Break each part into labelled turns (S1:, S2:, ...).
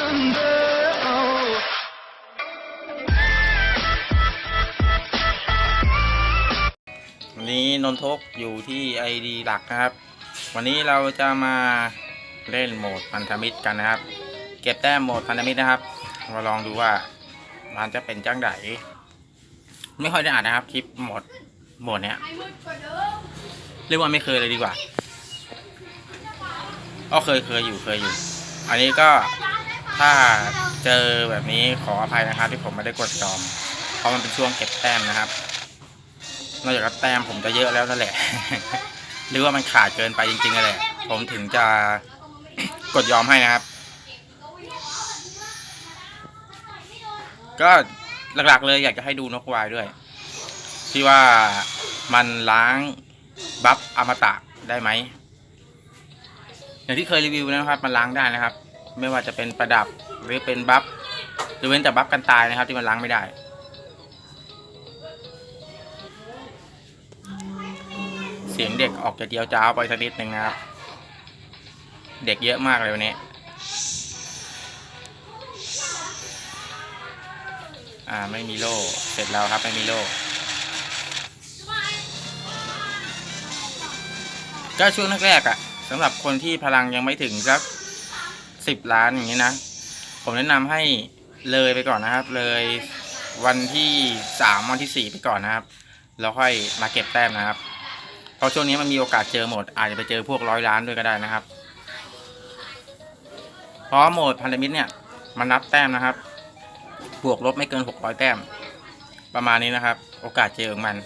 S1: วันนี้นนทกอยู่ที่ไอดีหลักนะครับ วันนี้เราจะมาเล่นโหมดพันธมิตรกันนะครับ เก็บแต้มโหมดพันธมิตรนะครับ มาลองดูว่ามันจะเป็นจังไดไม่ค่อยได้อ่านนะครับ คลิปโหมดโหมดเนี้ยเรียกว่าไม่เคยเลยดีกว่าก็เคยเคยอยู่เคยอยู่ อันนี้ก็ ถ้าเจอแบบนี้ขออภัยนะครับที่ผมไม่ได้กดจอม เพราะมันเป็นช่วงเก็บแต้มนะครับ นอกจากแต้มผมจะเยอะแล้วนั่นแหละ หรือว่ามันขาดเกินไปจริงๆนั่นแหละ ผมถึงจะกดยอมให้นะครับ ก็หลักๆเลยอยากจะให้ดูนกวายด้วย ที่ว่ามันล้างบัฟอมตะได้ไหมอย่างที่เคยรีวิวนะครับ มันล้างได้นะครับ ไม่ว่าจะเป็นประดับหรือเป็นบัฟหรือเว้นแต่บัฟกันตายนะครับ ที่มันล้างไม่ได้ เสียงเด็กออกจะเจียวจ้าวไปสักนิดหนึ่งนะครับ เด็กเยอะมากเลยวันนี้อ่าไม่มีโล่เสร็จแล้วครับไม่มีโล่ก็ช่วงแรกๆอะ่ะสำหรับคนที่พลังยังไม่ถึงสัก สิบล้านอย่างนี้นะ ผมแนะนำให้เลยไปก่อนนะครับ เลยวันที่สามวันที่สี่ไปก่อนนะครับ แล้วค่อยมาเก็บแต้มนะครับ เพราะช่วงนี้มันมีโอกาสเจอหมด อาจจะไปเจอพวกร้อยล้านด้วยก็ได้นะครับ เพราะโหมดพันธมิตรเนี่ยมันนับแต้มนะครับ บวกลบไม่เกินหกร้อยแต้ม ประมาณนี้นะครับ โอกาสเจอของมัน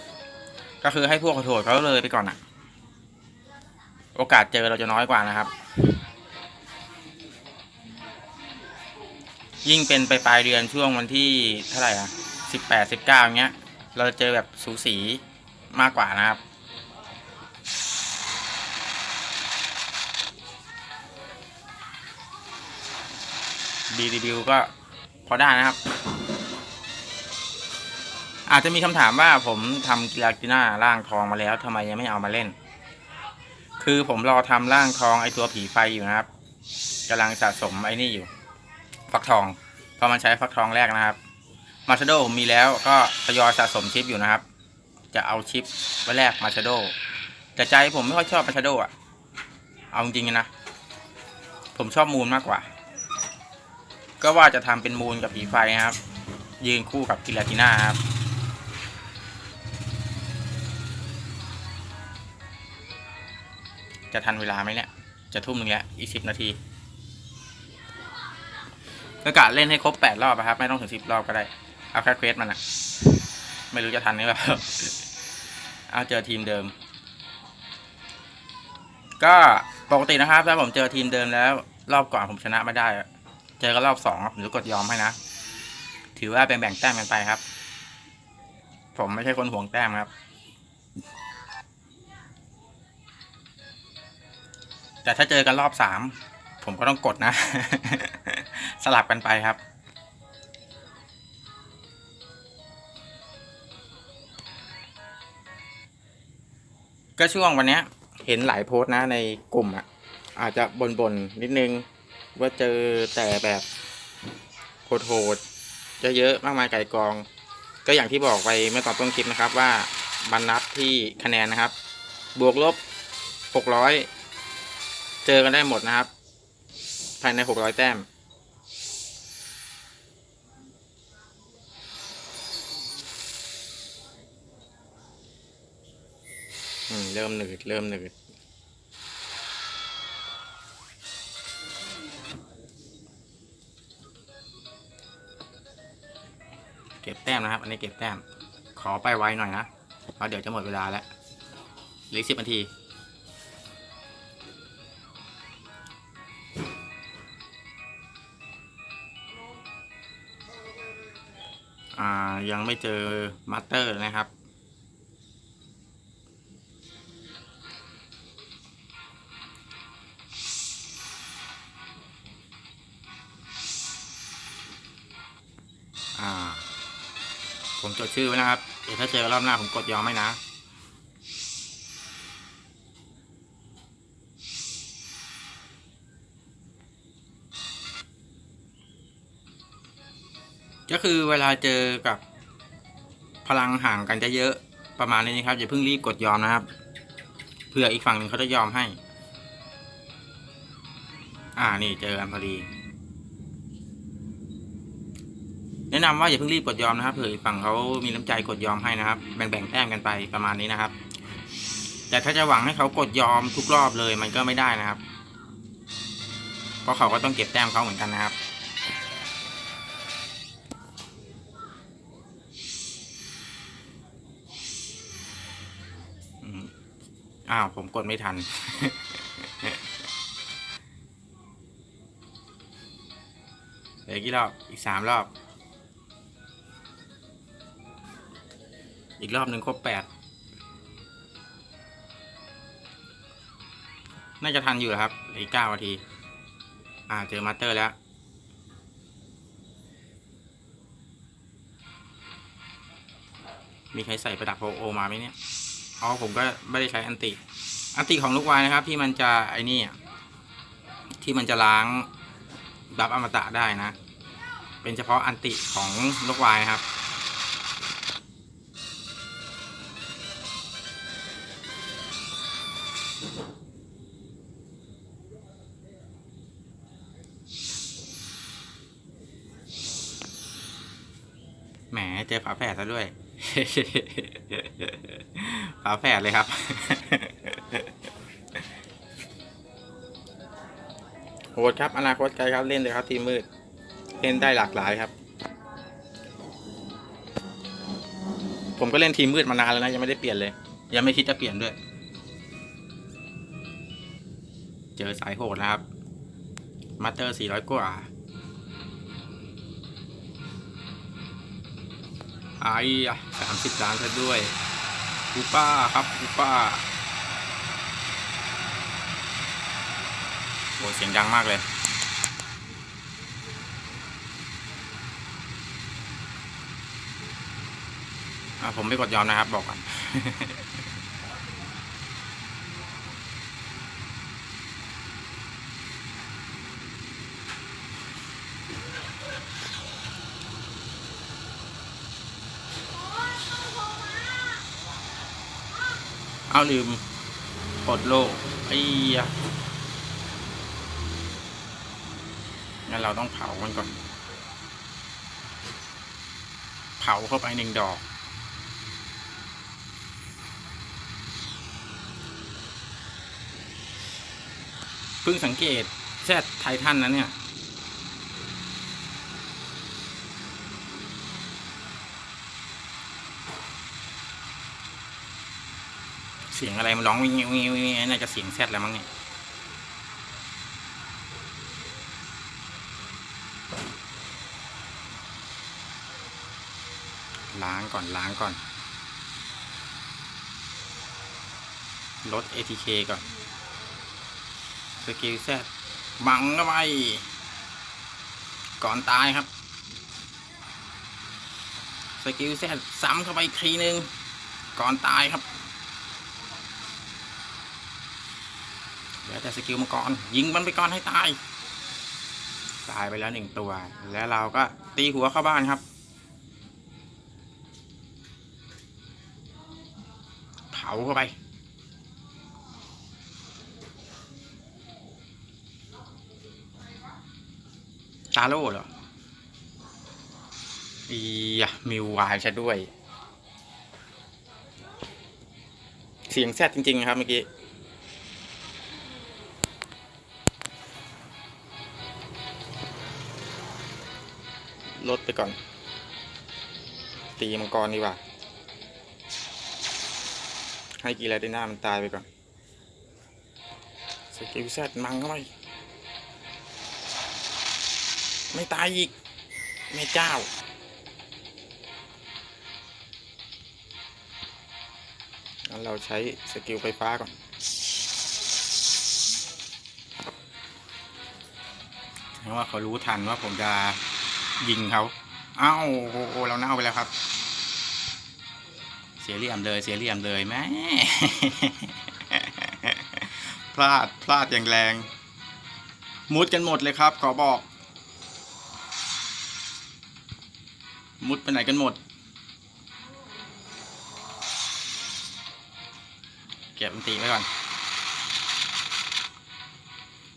S1: ก็คือให้พวกขอโทษเขาเลยไปก่อนอะโอกาสเจอเราจะน้อยกว่านะครับ ยิ่งเป็นไปปลายเดือนช่วงวันที่เท่าไหร่อะสิบแปดสิบเก้าเงี้ย เราจะเจอแบบสูสีมากกว่านะครับ ดีรีวิวก็พอได้นะครับ อาจจะมีคำถามว่าผมทำกีฬากีน่าร่างทองมาแล้วทำไมยังไม่เอามาเล่น คือผมรอทำร่างทองไอตัวผีไฟอยู่นะครับกำลังสะสมไอ้นี่อยู่ ฟักทองเพราะมันใช้ฟักทองแรกนะครับมาชโดผมมีแล้วก็ทยอยสะสมชิปอยู่นะครับ จะเอาชิปไว้แรกมาชโดแต่ใจผมไม่ค่อยชอบมาชโดอะ เอาจริงๆนะ ผมชอบมูลมากกว่า ก็ว่าจะทำเป็นมูลกับผีไฟนะครับ ยืนคู่กับกิลาติน่าครับจะทันเวลาไหมเนี่ย จะทุ่มหนึ่งแล้ว อีกสิบนาที ก็กะเล่นให้ครบแปดรอบอะครับ ไม่ต้องถึงสิบรอบก็ได้ เอาแค่เควสมันอะไม่รู้จะทันหรือเปล่าเอาเจอทีมเดิม ก็ปกตินะครับ ถ้าผมเจอทีมเดิมแล้ว รอบก่อนผมชนะไม่ได้ เจอกันรอบสองผมจะกดยอมให้นะ ถือว่าเป็นแบ่งแต้มกันไปครับ ผมไม่ใช่คนห่วงแต้มครับ แต่ถ้าเจอกันรอบสามผมก็ต้องกดนะ สลับกันไปครับ ก็ช่วงวันนี้เห็นหลายโพสต์นะในกลุ่มอะ อาจจะบน่นๆนิดนึง ว่าเจอแต่แบบโหดๆจะเยอะมากมายไก่กอง ก็อย่างที่บอกไปเมื่อตอนต้นคลิปนะครับว่ามันนับที่คะแนนนะครับ บวกลบหกร้อยเจอกันได้หมดนะครับ ภายในหกร้อยแต้ม เริ่มหนืดเริ่มหนืดเก็บแต้มนะครับ อันนี้เก็บแต้ม ขอไปไวหน่อยนะเพราะเดี๋ยวจะหมดเวลาแล้วเหลือสิบนาที อ่า ยังไม่เจอมาสเตอร์นะครับ ชื่อไว้นะครับ เดี๋ยวถ้าเจอรอบหน้าผมกดยอมไม่นะ ก็คือเวลาเจอกับพลังห่างกันจะเยอะประมาณนี้ครับอย่าเพิ่งรีบกดยอมนะครับเผื่ออีกฝั่งหนึ่งเขาจะยอมให้ อ่านี่เจอกันพอดี แนะนำว่าอย่าเพิ่งรีบกดยอมนะครับเผื่อฝั่งเขามีน้ำใจกดยอมให้นะครับ แบ่งๆแต้มกันไปประมาณนี้นะครับ แต่ถ้าจะหวังให้เขากดยอมทุกรอบเลยมันก็ไม่ได้นะครับ เพราะเขาก็ต้องเก็บแต้มเขาเหมือนกันนะครับอ้าวผมกดไม่ทัน เหลือกี่รอบ อีกสามรอบ อีกรอบหนึ่งครบแปดน่าจะทันอยู่ครับ อีกเก้านาที อ่า เจอมาสเตอร์แล้ว มีใครใส่ประดับโอโอมาไหมเนี่ย อ๋อ ผมก็ไม่ได้ใช้อันติ อันติของลูกวายนะครับ ที่มันจะไอ้นี่ ที่มันจะล้างดับอมตะได้นะ เป็นเฉพาะอันติของลูกวายครับ ดซะด้วยฝาแฝดเลยครับ โหดครับ อนาคตไกลครับเล่นเลยครับ ทีมมืด เล่นได้หลากหลายครับ ผมก็เล่นทีมมืดมานานแล้วนะ ยังไม่ได้เปลี่ยนเลย ยังไม่คิดจะเปลี่ยนด้วย เจอสายโหดนะครับ มาสเตอร์400 กว่า ไอ้สามสิบล้านซะด้วยคูป้าครับคูป้าโอ้เสียงดังมากเลยอะผมไม่กดยอมนะครับบอกก่อน เอาลืมปลดโลกไอ้ยงั้นเราต้องเผามันก่อน เผาเข้าไปหนึ่งดอกเพิ่งสังเกตแซดไททันนั้นเนี่ย เสียงอะไรมันร้องวิ่งวิ่งวิ่งวิ่งน่าจะเสียงแซดแล้วมั้งเนี่ยล้างก่อนล้างก่อนลด ATK ก่อน สกิลแซดบังเข้าไป ก่อนตายครับ สกิลแซดซ้ำเข้าไปอีกทีนึง ก่อนตายครับ เดี๋ยวแต่สกิลมังกรยิงมันไปก่อนให้ตาย ตายไปแล้วหนึ่งตัว แล้วเราก็ตีหัวเข้าบ้านครับ เผาเข้าไปตาโล่เหรออียมิววายซะด้วย เสียงแซดจริง ๆ ครับเมื่อกี้ ลดไปก่อน ตีมังกรดีกว่า ให้กีฬาได้หน้ามันตายไปก่อน สกิลแซดมังเข้าไป ไม่ตายอีกแม่เจ้างั้นเราใช้สกิลไฟฟ้าก่อนเพราะว่าเขารู้ทันว่าผมจะ ยิงเขาเอ้าโอ้โหเราเน่าไปแล้วครับ เสียเหลี่ยมเลย เสียเหลี่ยมเลยแม่พลาดพลาดอย่างแรง มุดกันหมดเลยครับ ขอบอก มุดไปไหนกันหมด เก็บมันตีไว้ก่อน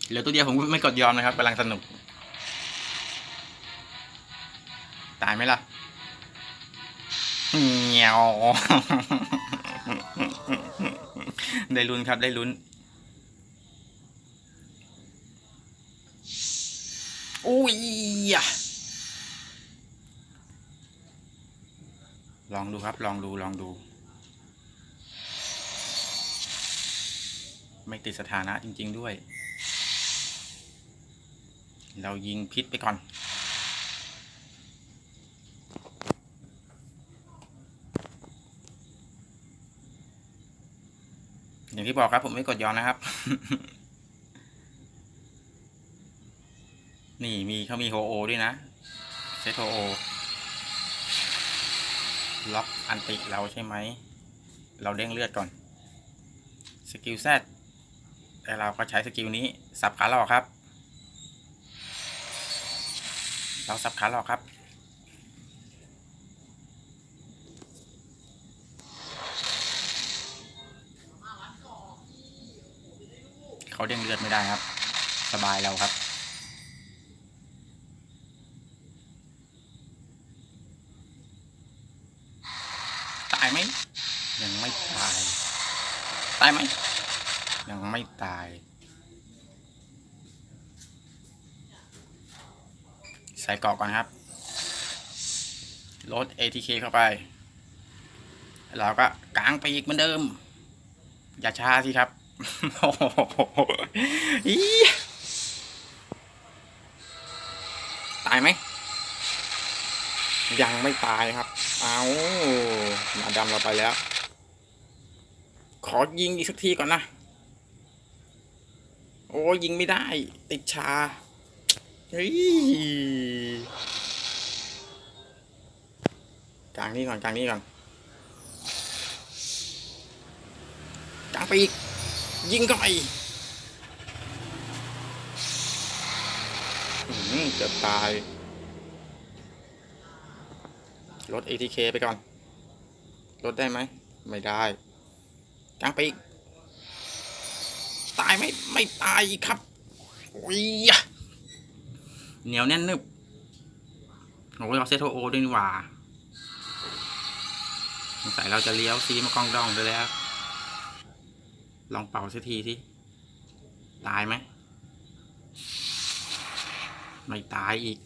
S1: เหลือตัวเดียวผมไม่กดยอมนะครับกำลังสนุก ตายไหมล่ะเงียวได้ลุ้นครับได้ลุ้นอุ้ยลองดูครับ ลองดูลองดู ไม่ติดสถานะจริง ๆด้วย เรายิงพิษไปก่อน อย่าง ที่บอกครับ ผมไม่กดยอมนะครับ นี่มีเขามีโฮโอด้วยนะเซตโฮโอล็อกอันติเราใช่ไหม เราเด้งเลือดก่อน สกิลแซดแต่เราก็ใช้สกิลนี้ สับขาหลอกครับ เราสับขาหลอกครับ เขาเด้งเลือดไม่ได้ครับ สบายเราครับ ตายไหม ยังไม่ตาย ตายไหม ยังไม่ตาย ใส่เกรอกก่อนครับลด ATK เข้าไป เราก็กางไปอีกเหมือนเดิม อย่าช้าสิครับ โอ้โหตายไหม ยังไม่ตายครับ เอาหมาดำเราไปแล้ว ขอยิงอีกสักทีก่อนนะ โอ้ยิงไม่ได้ ติดชาเฮ้ยกลางนี้ก่อนกลางนี้ก่อนกลางไปอีก ยิงเข้าไปอื้อหือเกือบตายลด ATK ไปก่อนลดได้ไหม ไม่ได้กลางไปอีก ตายไหมไม่ตายครับโอ้ยเหนียวแน่นนึบโอ้ยเราเซตโทโอด้วยนี่หว่าสงสัยเราจะเลี้ยวซีมากองดองไปแล้ว ลองเป่าสักทีสิตายไหมไม่ตายอีก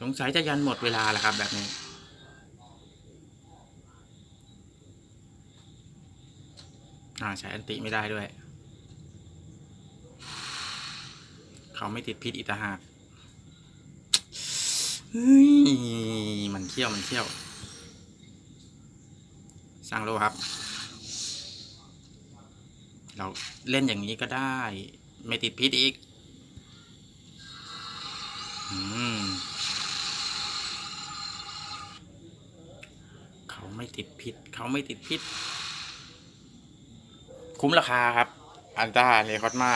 S1: สงสัยจะยันหมดเวลาแล้วครับแบบนี้ อ่าใช้อันติไม่ได้ด้วย เขาไม่ติดพิษอีตาหากเฮ้ยมันเที่ยว มันเที่ยว สร้างโลครับ เราเล่นอย่างนี้ก็ได้ ไม่ติดพิษอีกอเขาไม่ติดพิษ เขาไม่ติดพิษ คุ้มราคาครับ อันตาเลคอตมา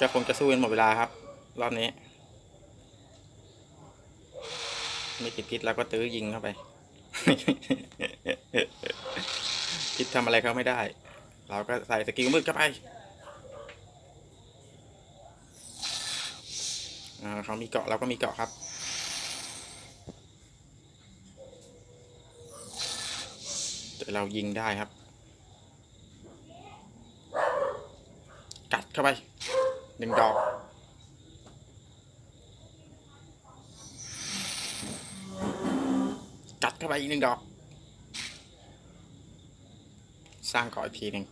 S1: จะคงจะสู้กันหมดเวลาครับ รอบนี้ไม่ติดพิษแล้วก็ตื้อยิงเข้าไป พิษทำอะไรเขาไม่ได้ เราก็ใส่สกิลมืดเข้าไปเขามีเกาะเราก็มีเกาะครับแต่เรายิงได้ครับ กัดเข้าไปหนึ่งดอก ไปอีกหนึ่งดอก สร้างเกาะอีกทีหนึ่ง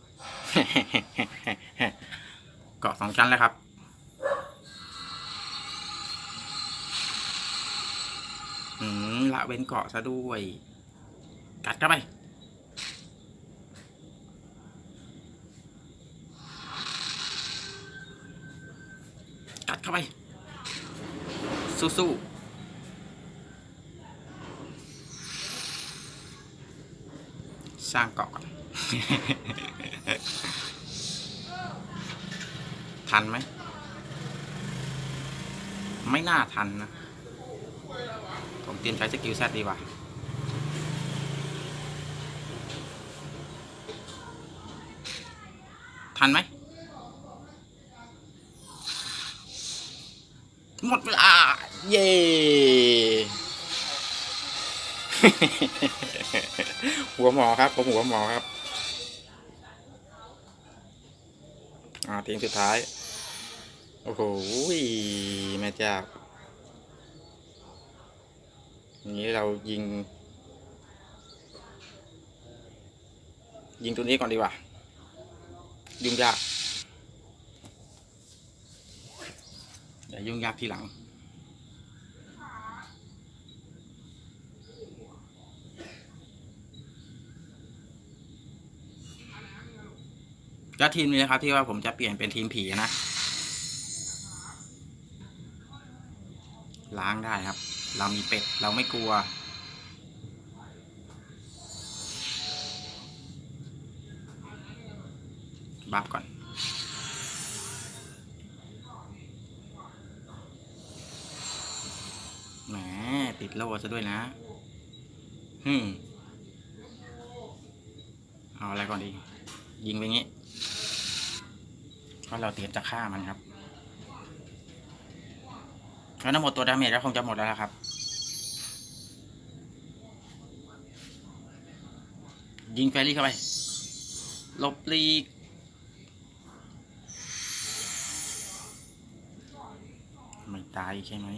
S1: เกาะสองชั้นแล้วครับอืมละเว้นเกาะซะด้วย กัดเข้าไปกัดเข้าไป สู้ๆ สร้างเกาะก่อน ทันไหม ไม่น่าทันนะ ผมเตรียมใช้สกิลแซดดีกว่าทันไหม หมดเวลา เย้ หัวหมอครับผมหัวหมอครับ อ่าทีมสุดท้าย โอ้โหแม่เจ้าอย่างนี้เรายิง ยิงตัวนี้ก่อนดีกว่า ยุ่งยากอย่ยุ่งยากทีหลัง ก็ทีมนี้นะครับที่ว่าผมจะเปลี่ยนเป็นทีมผีนะ ล้างได้ครับ เรามีเป็ด เราไม่กลัว บัฟก่อนแหมติดโล่ซะด้วยนะฮึเอาอะไรก่อนดี ยิงไปงี้ เพราะเราเตรียมจะฆ่ามันครับแล้วทั้งหมดตัวดาเมจก็คงจะหมดแล้วล่ะครับ ยิงแฟรี่เข้าไปลบลีกไม่ตายใช่ไหม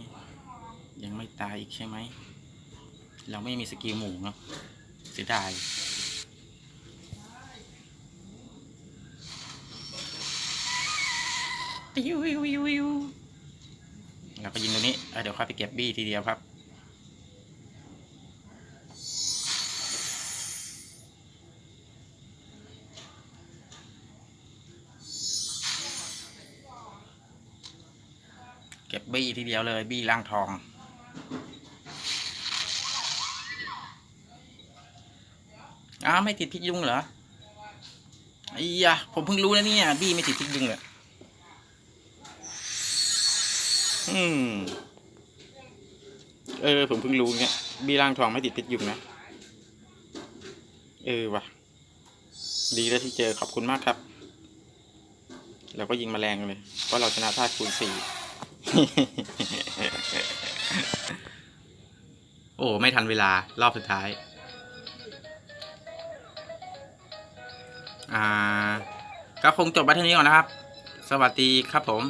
S1: ยังไม่ตายอีกใช่ไหม เราไม่มีสกิลหมูเนาะเสียดาย ติววิววิววิวเราก็ยิงตัวนี้เเดี๋ยวค่อยไปเก็บบี้ทีเดียวครับ เก็บบี้ทีเดียวเลยบี้ล่างทองอ้าวไม่ติดพิษยุงเหรอไอ้ยะผมเพิ่งรู้นะเนี่ย บี้ไม่ติดพิษยุงเลย อืม เออ ผมเพิ่งรู้เนี่ยบี้ล่างทองไม่ติดพิษยุงนะ เออว่ะ ดีแล้วที่เจอขอบคุณมากครับ เราก็ยิงแมลงเลย เพราะเราชนะธาตุคูณสี่ โอ้ ไม่ทันเวลารอบสุดท้าย อ่า ก็คงจบไปเท่านี้ก่อนนะครับ สวัสดีครับผม